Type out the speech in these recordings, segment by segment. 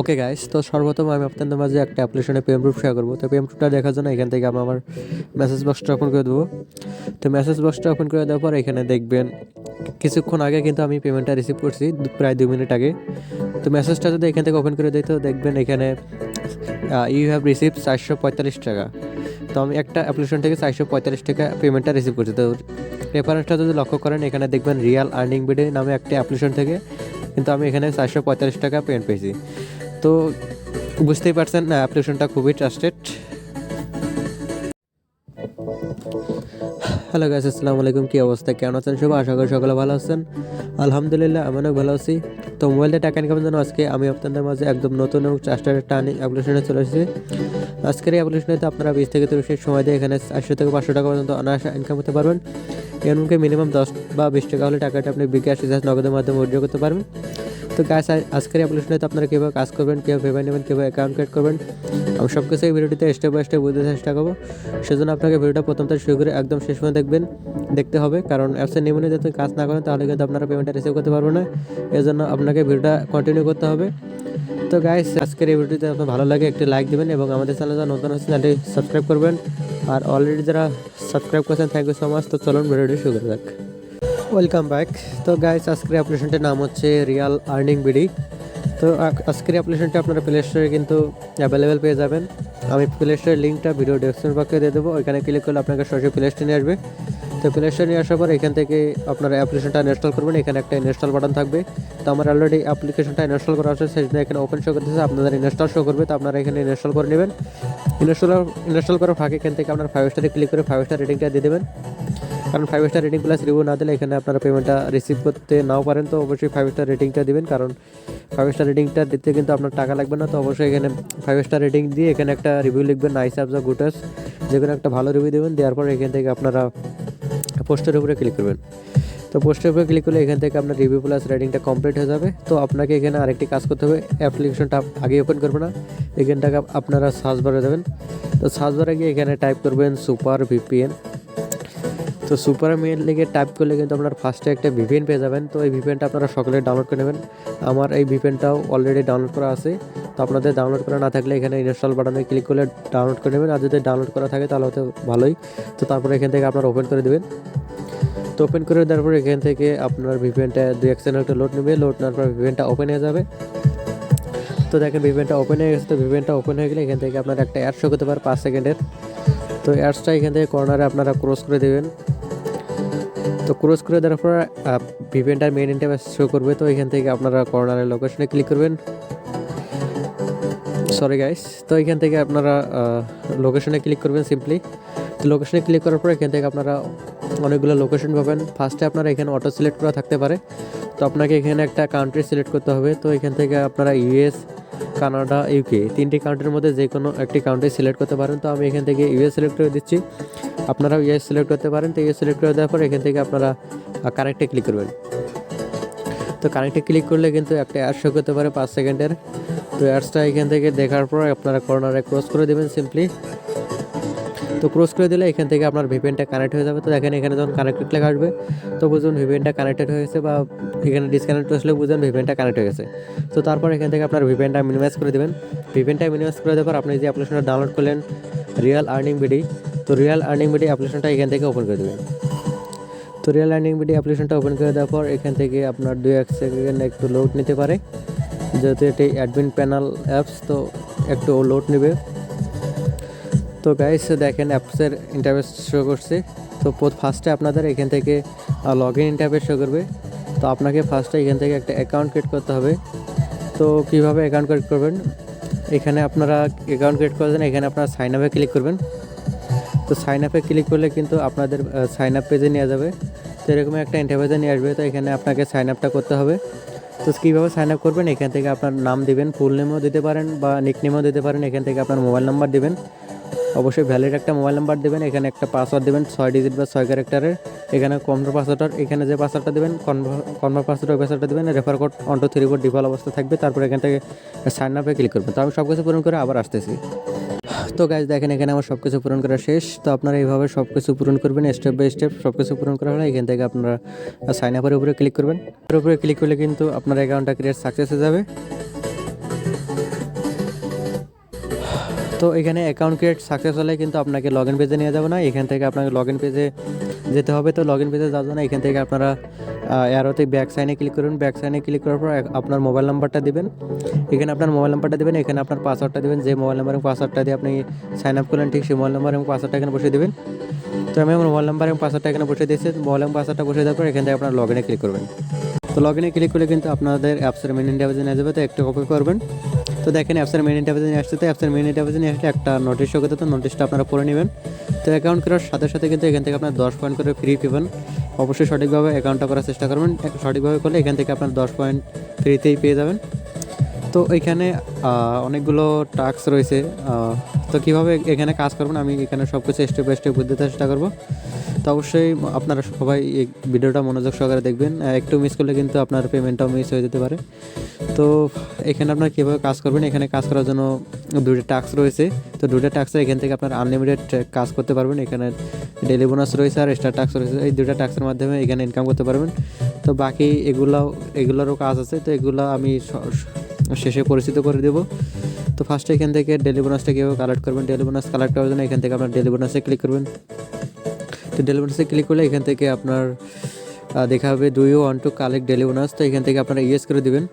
Okay guys তো সর্বপ্রথম আমি আপনাদের মাঝে একটা অ্যাপ্লিকেশনে পেম প্রুফ শেয়ার করব। তো পেম প্রুফটা দেখার জন্য এখান থেকে আমি আমার মেসেজ বক্সটা ওপেন করে দেবো। তো মেসেজ বক্সটা ওপেন করে দেওয়ার পর এখানে দেখবেন, কিছুক্ষণ আগে কিন্তু আমি পেমেন্টটা রিসিভ করছি প্রায় দু মিনিট আগে। তো মেসেজটা যদি এখান থেকে ওপেন করে দিই, তো দেখবেন এখানে ইউ হ্যাভ রিসিভ চারশো পঁয়তাল্লিশ টাকা। তো আমি একটা অ্যাপ্লিকেশন থেকে চারশো পঁয়তাল্লিশ টাকা পেমেন্টটা রিসিভ করছি। তো রেফারেন্সটা যদি লক্ষ্য করেন, এখানে দেখবেন রিয়াল আর্নিং বিডে নামে একটা অ্যাপ্লিকেশন থেকে কিন্তু আমি এখানে চারশো পঁয়তাল্লিশ টাকা পেমেন্ট পেয়েছি। তো বুঝতেই পারছেন অ্যাপ্লিকেশনটা খুবই ট্রাস্টেড হ্যালো গাইস আসসালামু আলাইকুম কী অবস্থা? কেমন আছেন সবাই? আশা করি সকলে ভালো আছেন। আলহামদুলিল্লাহ, আমি অনেক ভালো আছি। তো মোবাইলটা টাকা ইনকামের জন্য আজকে আমি আপনাদের মাঝে একদম নতুন এবং ট্রাস্টেড একটা অ্যাপ্লিকেশনে চলে এসেছি। আজকের এই অ্যাপ্লিকেশনে আপনারা বিশ থেকে তিরিশ সময় দিয়ে এখানে চারশো থেকে পাঁচশো টাকা পর্যন্ত অনায়াসে ইনকাম করতে পারবেন। এমনকি মিনিমাম দশ বা বিশ টাকা হলে টাকাটা আপনি বিকাশ রিচার্জ নগদের মাধ্যমে উইড্রো করতে পারবেন। তো গাছ আজকের অ্যাপ্লিকেশনে আপনারা কীভাবে কাজ করবেন, কীভাবে পেমেন্ট নেবেন, কীভাবে অ্যাকাউন্ট ক্রিয়েট করবেন, আমি সব কিছু এই ভিডিওটিতে স্টেপ বাই স্টেপ বুঝতে চেষ্টা করব। সেজন্য আপনাকে ভিডিওটা প্রথম থেকে শুরু করে একদম শেষ পর্যন্ত দেখবেন, দেখতে হবে। কারণ অ্যাপসের নিয়মে যদি কাজ না করেন, তাহলে কিন্তু আপনারা পেমেন্টটা রিসিভ করতে পারবেন না। এই জন্য আপনাকে ভিডিওটা কন্টিনিউ করতে হবে। তো গাইস আজকের এই ভিডিওতে আপনার ভালো লাগে, একটি লাইক দেবেন এবং আমাদের চ্যানেল যারা নতুন আছে চ্যানেলটি সাবস্ক্রাইব করবেন। আর অলরেডি যারা সাবস্ক্রাইব করেছেন থ্যাংক ইউ সো মাচ তো চলুন ভিডিওটি শুরু করা যাক। ওয়েলকাম ব্যাক তো গাইস আজকের অ্যাপ্লিকেশনটির নাম হচ্ছে রিয়াল আর্নিং বিডি তো আজকের অ্যাপ্লিকেশনটি আপনারা প্লে স্টোরে কিন্তু অ্যাভেলেবেল পেয়ে যাবেন। আমি প্লে স্টোরের লিঙ্কটা ভিডিও ডেসক্রিপশন বক্সে দিয়ে দেবো। ওইখানে ক্লিক করলে আপনাকে সরাসরি প্লে স্টোরে নিয়ে আসবে। তো প্লে স্টোরে নিয়ে আসার পর এখান থেকে আপনারা অ্যাপ্লিকেশনটা ইনস্টল করবেন। এখানে একটা ইনস্টল বাটন থাকবে। তো আমার অলরেডি অ্যাপ্লিকেশনটা ইনস্টল করা আছে। সেজন্য এখানে ওপেন শো করতেছে। আপনাদের ইনস্টল শো করবে। তো আপনারা এখানে ইনস্টল করে নেবেন। ইনস্টল ইনস্টল করার ফাঁকে এখান থেকে আপনার ফাইভ স্টারে ক্লিক করে ফাইভ স্টার রেটিংটা দিয়ে দেবেন। কারণ five star rating plus review না দিলে এখানে আপনারা পেমেন্টটা রিসিভ করতে নাও পারেন। তো অবশ্যই ফাইভ স্টার রেটিংটা দিবেন, কারণ ফাইভ স্টার রেটিংটা দিতে কিন্তু আপনার টাকা লাগবে না। তো অবশ্যই এখানে ফাইভ স্টার রেটিং দিয়ে এখানে একটা রিভিউ লিখবেন নাইস অ্যাপস গুটাস যে কোনো একটা ভালো রিভিউ দেবেন, দেওয়ার পর এখান থেকে আপনারা পোস্টের উপরে ক্লিক করবেন। তো পোস্টের উপরে ক্লিক করলে এখান থেকে আপনার রিভিউ প্লাস রেটিংটা কমপ্লিট হয়ে যাবে। তো আপনাকে এখানে আরেকটি কাজ করতে হবে অ্যাপ্লিকেশনটা আগে ওপেন করবে না। এখানটাকে আপনারা সার্চ বারে দেবেন তো সার্চ বারে গিয়ে এখানে টাইপ করবেন সুপার ভিপিএন তো সুপার মেল লিগে টাইপ করলে কিন্তু আপনার ফার্স্টে একটা ভিপিএন পেয়ে যাবেন। তো এই ভিপিএনটা আপনারা সকলে ডাউনলোড করে নেবেন। আমার এই ভিপিএনটাও অলরেডি ডাউনলোড করা আছে। তো আপনাদের ডাউনলোড করা না থাকলে এখানে ইনস্টল বাটনে ক্লিক করলে ডাউনলোড করে নেবেন। আর যদি ডাউনলোড করা থাকে তাহলে হয়তো ভালোই। তো তারপরে এখান থেকে আপনারা ওপেন করে দেবেন। তো ওপেন করে দেওয়ার পর এখান থেকে আপনার ভিপিএনটা দুই এক সেকেন্ড একটা লোড নেবে। লোড নেওয়ার পর ভিপিএনটা ওপেন হয়ে যাবে। তো দেখেন ভিপিএনটা ওপেন হয়ে গেছে। তো ভিপিএনটা ওপেন হয়ে গেলে এখান থেকে আপনার একটা অ্যাড শো করতে পারে পাঁচ সেকেন্ডের। তো অ্যাডসটা এখান থেকে কর্নারে আপনারা ক্রস করে দেবেন। তো ক্রস করে দেওয়ার পর ভিপিএনটার মেন ইন্টারফেস শো করবে, তো এখান থেকে আপনারা কর্নারের লোকেশনে ক্লিক করবেন। সরি গাইস তো এখান থেকে আপনারা লোকেশনে ক্লিক করবেন সিম্পলি তো লোকেশনে ক্লিক করার পর এখান থেকে আপনারা অনেকগুলো লোকেশন পাবেন। ফার্স্টে আপনারা এখানে অটো সিলেক্ট করা থাকতে পারে। তো আপনাকে এখানে একটা কান্ট্রি সিলেক্ট করতে হবে। তো এখান থেকে আপনারা ইউএস কানাডা ইউকে তিনটি কাউন্টির মধ্যে যে কোনো একটি কাউন্টি সিলেক্ট করতে পারেন। তো আমি এখান থেকে ইউএস সিলেক্ট করে দিচ্ছি। আপনারা ইউএস সিলেক্ট করতে পারেন। তো ইউএস সিলেক্ট করে দেওয়ার পর এখান থেকে আপনারা কানেক্টে ক্লিক করবেন। তো কানেক্টে ক্লিক করলে কিন্তু একটা অ্যাড শো করতে পারে পাঁচ সেকেন্ডের। তো অ্যাডসটা এখান থেকে দেখার পর আপনারা কর্নারে ক্রস করে দেবেন সিম্পলি তো ক্রস করে দিলে এখান থেকে আপনার ভিপিএনটা কানেক্ট হয়ে যাবে। তো দেখেন এখানে যখন কানেক্টেড লেখা আসবে, তো বুঝুন ভিপিএনটা কানেক্টেড হয়ে গেছে বা এখানে ডিসকানেক্ট আসলে বুঝুন ভিপিএনটা কানেক্ট হয়ে গেছে। তো তারপর এখান থেকে আপনার ভিপিএনটা মিনিমাইজ করে দেবেন। ভিপিএনটা মিনিমাইজ করে দেওয়ার পর আপনি যে অ্যাপ্লিকেশনটা ডাউনলোড করলেন রিয়াল আর্নিং বিডি তো রিয়াল আর্নিং বিডি অ্যাপ্লিকেশনটা এখান থেকে ওপেন করে দেবেন। তো রিয়েল আর্নিং বিডি অ্যাপ্লিকেশনটা ওপেন করে দেওয়ার পর এখান থেকে আপনার দুই এক সেকেন্ড একটু লোড নিতে পারে। যেহেতু এটি অ্যাডমিন প্যানেল অ্যাপস তো একটু লোড নেবে। তো গাইস দেখেন অ্যাপসের ইন্টারভেস শো করছে। তো ফার্স্টে আপনাদের এখান থেকে লগ ইন ইন্টারভেস শো করবে। তো আপনাকে ফার্স্টে এখান থেকে একটা অ্যাকাউন্ট ক্রিয়েট করতে হবে। তো কীভাবে অ্যাকাউন্ট ক্রিয়েট করবেন? এখানে আপনারা অ্যাকাউন্ট ক্রিয়েট করবেন, এখানে আপনারা সাইন আপে ক্লিক করবেন। তো সাইন আপে ক্লিক করলে কিন্তু আপনাদের সাইন আপ পেজে নিয়ে যাবে। তো এরকম একটা ইন্টারভিউতে নিয়ে আসবে। তো এখানে আপনাকে সাইন আপটা করতে হবে। তো কীভাবে সাইন আপ করবেন? এখান থেকে আপনার নাম দিবেন ফুল নেমও দিতে পারেন বা নিক নেমও দিতে পারেন। এখান থেকে আপনার মোবাইল নাম্বার দিবেন। অবশ্যই ভ্যালিড একটা মোবাইল নাম্বার দেবেন, এখানে একটা পাসওয়ার্ড দেবেন, ছয় ডিজিট বা ছয় ক্যারেক্টারের এখানে কনভার পাসওয়ার্ড এখানে যে পাসওয়ার্ডটা দেবেন কনভার পাসওয়ার্ড ওই পাসওয়ার্ডটা দেবেন refer code one two three four default অবস্থা থাকবে, তারপরে এখান থেকে সাইন আপে ক্লিক করবেন। তো আমি সব কিছু পূরণ করে আবার আসতেছি। তো গাইজ দেখেন এখানে আমার সব কিছু পূরণ করা শেষ। তো আপনারা এইভাবে সব কিছু পূরণ করবেন স্টেপ বাই স্টেপ সব কিছু পূরণ করা হলে এখান থেকে আপনারা সাইন আপের উপরে ক্লিক করবেন। এর উপরে ক্লিক করলে কিন্তু আপনার অ্যাকাউন্টটা ক্রিয়েট সাকসেস হয়ে যাবে। তো এখানে অ্যাকাউন্ট ক্রিয়েট সাকসেস হলে কিন্তু আপনাকে লগ ইন পেজে নিয়ে যাবে না। এখান থেকে আপনাকে লগ ইন পেজে যেতে হবে। তো লগ ইন পেজে যাওয়ার জন্য এখান থেকে আপনারা এরোতে ব্যাক সাইনে ক্লিক করুন। ব্যাক সাইনে ক্লিক করার পর আপনার মোবাইল নাম্বারটা দিবেন। এখানে আপনার মোবাইল নাম্বারটা দেবেন। এখানে আপনার পাসওয়ার্ডটা দেবেন। যে মোবাইল নাম্বার এবং পাসওয়ার্ডটা দিয়ে আপনি সাইন আপ করলেন, ঠিক সেই মোবাইল নাম্বার এবং পাসওয়ার্ডটা এখানে বসিয়ে দেবেন। তো আমি আমার মোবাইল নাম্বার এবং পাসওয়ার্ডটা এখানে বসিয়ে দিয়েছি। মোবাইল এবং পাসওয়ার্ডটা বসিয়ে দেওয়ার পর এখান থেকে আপনার লগ ইনে ক্লিক করবেন। তো লগ ইনে ক্লিক করলে কিন্তু আপনাদের অ্যাপসের মেন ইন্টারভিউ নিয়ে যাবে। তো একটু কপি করবেন। তো দেখেন অ্যাপসের মেন ইন্টারফেসে নিয়ে আসছে। তো অ্যাপসের মেন ইন্টারফেসে নিয়ে আসলে একটা নোটিশ শো করতে, তো নোটিশটা আপনারা পড়ে নেবেন। তো অ্যাকাউন্ট করার সাথে সাথে কিন্তু এখান থেকে আপনার দশ পয়েন্ট করে ফ্রি পেবেন অবশ্যই সঠিকভাবে অ্যাকাউন্টটা করার চেষ্টা করবেন। সঠিকভাবে করলে এখান থেকে আপনার দশ পয়েন্ট ফ্রিতেই পেয়ে যাবেন। তো এখানে অনেকগুলো টাস্ক রয়েছে তো কীভাবে এখানে কাজ করবেন আমি এখানে সব কিছু স্টেপ বাই স্টেপ বুঝতে চেষ্টা করব। তো অবশ্যই আপনারা সবাই এই ভিডিওটা মনোযোগ সহকারে দেখবেন একটু মিস করলে কিন্তু আপনার পেমেন্টটাও মিস হয়ে যেতে পারে। তো এখানে আপনার কীভাবে কাজ করবেন, এখানে কাজ করার জন্য দুটো টাস্ক রয়েছে, তো দুটো টাস্কের এখান থেকে আপনার আনলিমিটেড কাজ করতে পারবেন, এখানে ডেলি বোনাস রয়েছে আর স্টার টাস্ক রয়েছে, এই দুটো টাস্কের মাধ্যমে এখানে ইনকাম করতে পারবেন। তো বাকি এগুলো এগুলোরও কাজ আছে, তো এগুলো আমি শেষে পরিচিত করে দেবো। তো ফার্স্টে এখান থেকে ডেলি বোনাসটা কীভাবে কালেক্ট করবেন? ডেলি বোনাস কালেক্ট করার জন্য এখান থেকে আপনার ডেলি বোনাসে ক্লিক করবেন। তো ডেলি বোনাসে ক্লিক করলে এখান থেকে আপনার দেখা হবে do you want to collect daily bonus তো এখান থেকে আপনারা ইয়েস করে দিবেন।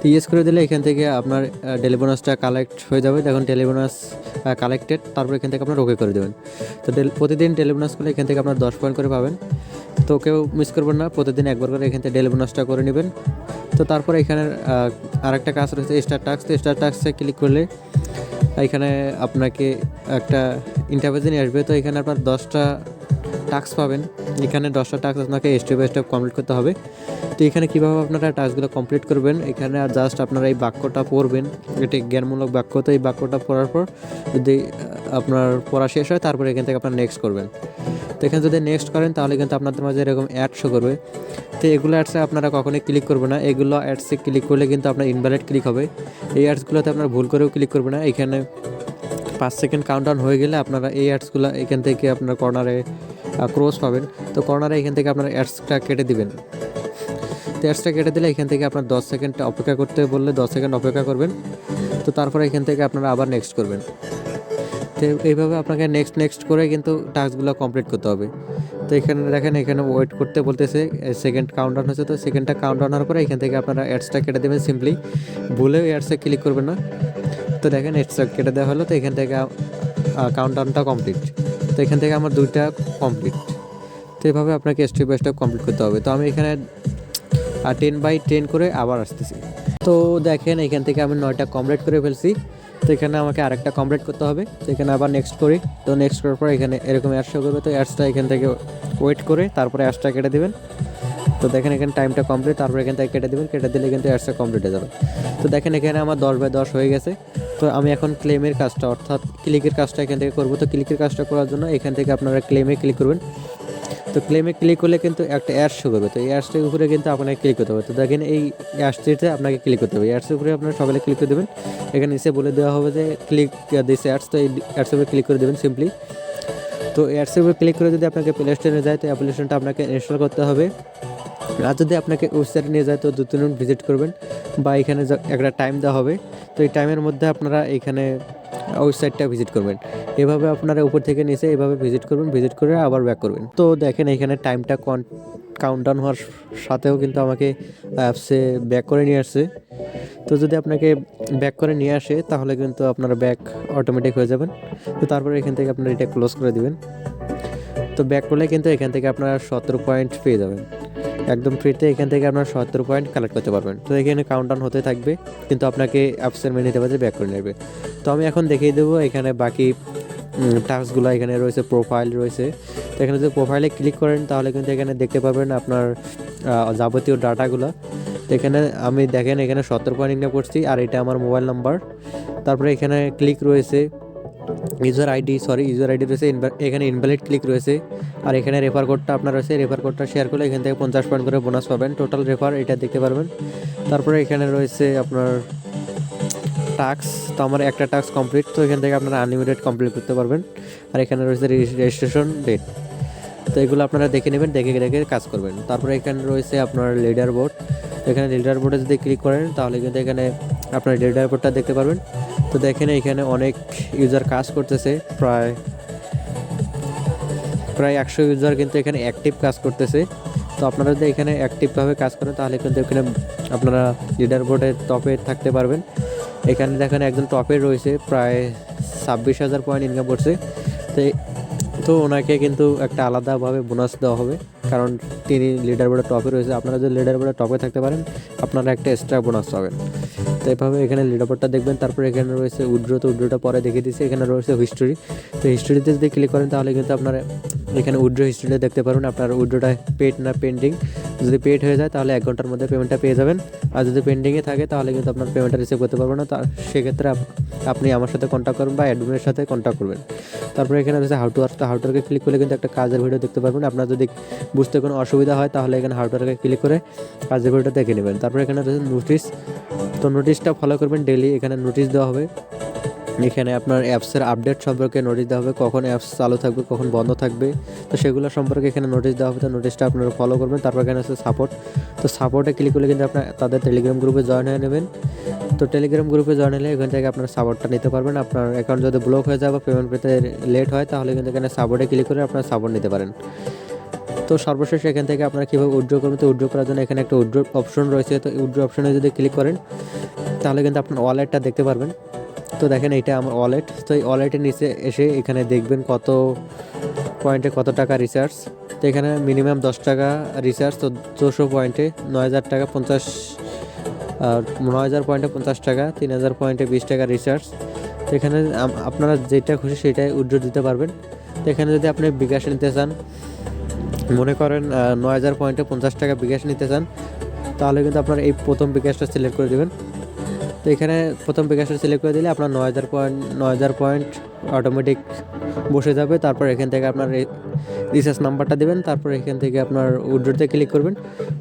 তো ইয়েস করে দিলে এখান থেকে আপনার ডেলি বোনাসটা কালেক্ট হয়ে যাবে। দেখুন ডেলি বোনাস কালেক্টেড তারপর এখান থেকে আপনার ওকে করে দেবেন। তো প্রতিদিন ডেলি বোনাস করলে এখান থেকে আপনার দশ পয়েন্ট করে পাবেন। তো কেউ মিস করবেন না, প্রতিদিন একবার করে এখান থেকে ডেলি বোনাসটা করে নেবেন। তো তারপরে এখানে আরেকটা কাজ রয়েছে স্টার টাক্স তো স্টার টাক্সে ক্লিক করলে এখানে আপনাকে একটা ইন্টারভিউ নিয়ে আসবে। তো এখানে আপনার দশটা টাস্ক পাবেন। এখানে দশটা টাস্ক আপনাকে স্টেপ বাই স্টেপ কমপ্লিট করতে হবে। তো এখানে কীভাবে আপনারা টাস্কগুলো কমপ্লিট করবেন? এখানে আর জাস্ট আপনারা এই বাক্যটা পড়বেন। এটি জ্ঞানমূলক বাক্য। তো এই বাক্যটা পড়ার পর যদি আপনার পড়া শেষ হয়, তারপরে এখান থেকে আপনার নেক্সট করবেন। তো এখানে যদি নেক্সট করেন, তাহলে কিন্তু আপনাদের মাঝে এরকম অ্যাড শো করবে। তো এগুলো অ্যাডসে আপনারা কখনোই ক্লিক করবে না। এগুলো অ্যাডসে ক্লিক করলে কিন্তু আপনার ইনভ্যালিড ক্লিক হবে। এই অ্যাডসগুলোতে আপনার ভুল করেও ক্লিক করবে না। এখানে পাঁচ সেকেন্ড কাউন্টডাউন হয়ে গেলে আপনারা এই অ্যাডসগুলো এখান থেকে আপনার কর্নারে ক্রস পাবেন। তো কর্নারে এখান থেকে আপনার অ্যাডসটা কেটে দিবেন। তো অ্যাডসটা কেটে দিলে এখান থেকে আপনার দশ সেকেন্ড অপেক্ষা করতে বললে দশ সেকেন্ড অপেক্ষা করবেন। তো তারপরে এখান থেকে আপনারা আবার নেক্সট করবেন। তো এইভাবে আপনাকে নেক্সট নেক্সট করে কিন্তু টাস্কগুলো কমপ্লিট করতে হবে। তো এখানে দেখেন, এখানে ওয়েট করতে বলতেছে সেকেন্ড কাউন্টডাউন হচ্ছে তো সেকেন্ডটা কাউন্টডাউন হওয়ার পরে এখান থেকে আপনারা অ্যাডসটা কেটে দেবেন সিম্পলি ভুলেও অ্যাডসে ক্লিক করবেন না। তো দেখেন অ্যাডসটা কেটে দেওয়া হলো, তো এখান থেকে কাউন্টডাউনটা কমপ্লিট তো এখান থেকে আমার দুইটা কমপ্লিট তো এভাবে আপনাকে স্টেপ বাই স্টেপ কমপ্লিট করতে হবে। তো আমি এখানে টেন বাই টেন করে আবার আসতেছি। তো দেখেন, এখান থেকে আমি নয়টা কমপ্লিট করে ফেলছি। তো এখানে আমাকে আরেকটা কমপ্লিট করতে হবে। তো এখানে আবার নেক্সট করি। তো নেক্সট করার পর এখানে এরকম অ্যাডস শো করবে। তো অ্যাডসটা এখান থেকে ওয়েট করে তারপরে অ্যাডসটা কেটে দেবেন। তো দেখেন এখানে টাইমটা কমপ্লিট তারপর এখান থেকে কেটে দেবেন। কেটে দিলে কিন্তু অ্যাডসটা কমপ্লিট হয়ে যাবে। তো দেখেন এখানে আমার দশ বাই দশ হয়ে গেছে। তো আমি এখন ক্লেমের কাজটা, অর্থাৎ ক্লিকের কাজটা এখান থেকে করব। তো ক্লিকের কাজটা করার জন্য এখান থেকে আপনারা ক্লেমে ক্লিক করবেন। তো ক্লেমে ক্লিক করলে কিন্তু একটা অ্যাড শো করবে। তো এই অ্যাডসটির উপরে কিন্তু আপনাকে ক্লিক করতে হবে। তো দেখেন এই অ্যাডসটিতে আপনাকে ক্লিক করতে হবে। অ্যাডসের উপরে আপনারা সকালে ক্লিক করে দেবেন। এখানে এসে বলে দেওয়া হবে যে ক্লিক দিস অ্যাডস তো এই অ্যাডসের উপরে ক্লিক করে দেবেন সিম্পলি তো অ্যাডসের উপরে ক্লিক করে যদি আপনাকে প্লে স্টোরে যায়, তো অ্যাপ্লিকেশনটা আপনাকে ইনস্টল করতে হবে। আর যদি আপনাকে ওয়েবসাইটে নিয়ে যায়, তো দু তিন ভিজিট করবেন। বা এখানে একটা টাইম দেওয়া হবে, তো এই টাইমের মধ্যে আপনারা এখানে ওয়েবসাইটটা ভিজিট করবেন। এভাবে আপনারা উপর থেকে নিচে এভাবে ভিজিট করবেন ভিজিট করে আবার ব্যাক করবেন। তো দেখেন এখানে টাইমটা কন কাউন্টডাউন হওয়ার সাথেও কিন্তু আমাকে অ্যাপসে ব্যাক করে নিয়ে আসছে। তো যদি আপনাকে ব্যাক করে নিয়ে আসে, তাহলে কিন্তু আপনারা ব্যাক অটোমেটিক হয়ে যাবেন। তো তারপরে এখান থেকে আপনারা এটা ক্লোজ করে দিবেন। তো ব্যাক করলে কিন্তু এখান থেকে আপনারা সতেরো পয়েন্ট পেয়ে যাবেন। একদম ফ্রিতে এখান থেকে আপনারা সতেরো পয়েন্ট কালেক্ট করতে পারবেন। তো এখানে কাউন্টডাউন হতে থাকবে, কিন্তু আপনাকে অ্যাপসের নিতে বাজে ব্যাক করে নেবে। তো আমি এখন দেখিয়ে দেবো এখানে বাকি টাস্কগুলো এখানে রয়েছে প্রোফাইল রয়েছে। তো এখানে যদি প্রোফাইলে ক্লিক করেন, তাহলে কিন্তু এখানে দেখতে পাবেন আপনার যাবতীয় ডাটাগুলো তো এখানে আমি দেখেন এখানে সতেরো পয়েন্ট ইনকাম করছি, আর এটা আমার মোবাইল নাম্বার তারপরে এখানে ক্লিক রয়েছে user ID sorry user ID রয়েছে এখানে ইনভ্যালিড ক্লিক রয়েছে, আর এখানে রেফার কোডটা আপনার রয়েছে রেফার কোডটা শেয়ার করলে এখান থেকে পঞ্চাশ পয়েন্ট করে বোনাস পাবেন টোটাল রেফার এটা দেখতে পারবেন। তারপরে এখানে রয়েছে আপনার টাস্ক তো আমার একটা টাস্ক কমপ্লিট তো এখান থেকে আপনারা আনলিমিটেড কমপ্লিট করতে পারবেন, আর এখানে রয়েছে রেজিস্ট্রেশন ডেট তো এগুলো আপনারা দেখে নেবেন, দেখে দেখে কাজ করবেন। তারপরে এখানে রয়েছে আপনার লিডার বোর্ড এখানে লিডার বোর্ডে যদি ক্লিক করেন, তাহলে কিন্তু এখানে আপনার লিডার বোর্ডটা দেখতে পারবেন। তো দেখেন এখানে অনেক ইউজার কাজ করতেছে, প্রায় প্রায় একশো ইউজার কিন্তু এখানে অ্যাক্টিভ কাজ করতেছে। তো আপনারা যদি এখানে অ্যাক্টিভভাবে কাজ করেন, তাহলে কিন্তু এখানে আপনারা লিডার বোর্ডে টপে থাকতে পারবেন। এখানে দেখেন একজন টপে রয়েছে, প্রায় ছাব্বিশ হাজার পয়েন্ট ইনকাম করছে। তো তো ওনাকে কিন্তু একটা আলাদাভাবে বোনাস দেওয়া হবে, কারণ তিনি লিডার বোর্ডে টপে রয়েছে। আপনারা যদি লিডার বোর্ডে টপে থাকতে পারেন, আপনারা একটা এক্সট্রা বোনাস পাবেন। তো এইভাবে এখানে লিডারবোর্ডটা দেখবেন, তারপরে এখানে রয়েছে উড্রো, তো উড্রোটা পরে দেখে দিয়েছে, এখানে রয়েছে হিস্টোরি তো হিস্টোরিতে যদি ক্লিক করেন তাহলে কিন্তু আপনারা এখানে উড্রো হিস্টোরিটা দেখতে পারবেন। আপনার উড্রোটা পেড না পেন্ডিং যদি পেড হয়ে যায়, তাহলে এক ঘণ্টার মধ্যে পেমেন্টটা পেয়ে যাবেন। আর যদি পেন্ডিংয়ে থাকে, তাহলে কিন্তু আপনার পেমেন্টটা রিসিভ করতে পারবেন না। তার সেক্ষেত্রে আপ- আপনি আমার সাথে কন্ট্যাক্ট করবেন বা অ্যাডমিনের সাথে কন্ট্যাক্ট করবেন। তারপরে এখানে রয়েছে হাউ টু তো হাউটওয়ার্কে ক্লিক করলে কিন্তু একটা কাজের ভিডিও দেখতে পারবেন। আপনার যদি বুঝতে কোনো অসুবিধা হয়, তাহলে এখানে হাউ টুয়ার্কে ক্লিক করে কাজের ভিডিওটা দেখে নেবেন। তারপরে এখানে রয়েছে নোটিশ তো নোটিশটা ফলো করবেন। ডেলি এখানে নোটিশ দেওয়া হবে। এখানে আপনার অ্যাপসের আপডেট সম্পর্কে নোটিশ দেওয়া হবে, কখন অ্যাপস চালু থাকবে, কখন বন্ধ থাকবে। তো সেগুলো সম্পর্কে এখানে নোটিশ দেওয়া হবে, তো নোটিশটা আপনারা ফলো করবেন, তারপর এখানে আছে সাপোর্ট তো সাপোর্টে ক্লিক করলে কিন্তু আপনার তাদের টেলিগ্রাম গ্রুপে জয়েন হয়ে নেবেন। তো টেলিগ্রাম গ্রুপে জয়েন হলে এখান থেকে আপনার সাপোর্টটা নিতে পারবেন। আপনার অ্যাকাউন্ট যদি ব্লক হয়ে যায় বা পেমেন্ট পেতে লেট হয়, তাহলে কিন্তু এখানে সাপোর্টে ক্লিক করে আপনার সাপোর্ট নিতে পারেন। তো সর্বশেষ এখান থেকে আপনারা কীভাবে উইড্রো করবেন, তো উইড্রো করার জন্য এখানে একটা উইড্রো অপশন রয়েছে। তো উইড্রো অপশনে যদি ক্লিক করেন, তাহলে কিন্তু আপনার ওয়ালেটটা দেখতে পারবেন। তো দেখেন এটা আমার ওয়ালেট তো এই ওয়ালেটের নিচে এসে এখানে দেখবেন কত পয়েন্টে কত টাকা রিচার্জ তো এখানে মিনিমাম দশ টাকা রিচার্জ তো দুশো পয়েন্টে নয় হাজার টাকা পঞ্চাশ নয় হাজার পয়েন্টে পঞ্চাশ টাকা, তিন হাজার পয়েন্টে বিশ টাকা রিচার্জ তো এখানে আপনারা যেটা খুশি সেটাই উইড্রো দিতে পারবেন। তো এখানে যদি আপনি বিকাশ নিতে চান, মনে করেন নয় হাজার পয়েন্টে পঞ্চাশ টাকা বিকাশ নিতে চান, তাহলে কিন্তু আপনার এই প্রথম বিকাশটা সিলেক্ট করে দেবেন। এখানে প্রথম বিকাশটা সিলেক্ট করে দিলে আপনার নয় হাজার পয়েন্ট নয় হাজার পয়েন্ট অটোমেটিক বসে যাবে। তারপর এখান থেকে আপনার রিচার্জ নাম্বারটা দেবেন। তারপর এখান থেকে আপনার উড্রোতে ক্লিক করবেন।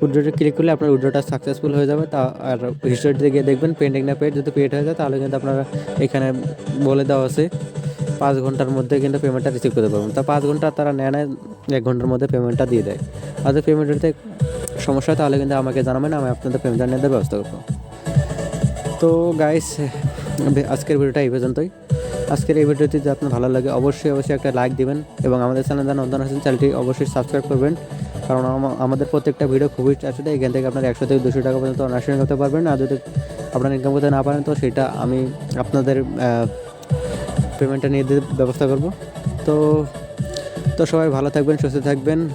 উড্রোতে ক্লিক করলে আপনার উড্রোটা সাকসেসফুল হয়ে যাবে। তা আর হিস্টোরিতে গিয়ে দেখবেন পেন্ডিং না পেড যদি পেড হয়ে যায়, তাহলে কিন্তু আপনারা এখানে বলে দেওয়া আছে, পাঁচ ঘণ্টার মধ্যে কিন্তু পেমেন্টটা রিসিভ করতে পারবেন। তা পাঁচ ঘণ্টা তারা নেয় না, এক ঘণ্টার মধ্যে পেমেন্টটা দিয়ে দেয়। আর যদি পেমেন্টের সমস্যা তাহলে কিন্তু আমাকে জানাবেন, আমি আপনাদের পেমেন্টটা নিয়ে ব্যবস্থা করব। তো গাইস আজকের ভিডিওটা এই পর্যন্তই। আজকের এই ভিডিওটি যদি আপনার ভালো লাগে, অবশ্যই অবশ্যই একটা লাইক দিবেন এবং আমাদের চ্যানেল যারা নন্দন হাসেন চ্যানেলটি অবশ্যই সাবস্ক্রাইব করবেন। কারণ আম- আমাদের প্রত্যেকটা ভিডিও খুবই আসলে এখান থেকে আপনার একশো থেকে দুশো টাকা পর্যন্ত অনার্সিং করতে পারবেন। আর যদি আপনারা ইনকাম করতে না পারেন, তো সেটা আমি আপনাদের পেমেন্টটা নিয়ে দিতে ব্যবস্থা করব। তো তো সবাই ভালো থাকবেন, সুস্থ থাকবেন।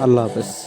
আল্লাহ হাফেজ।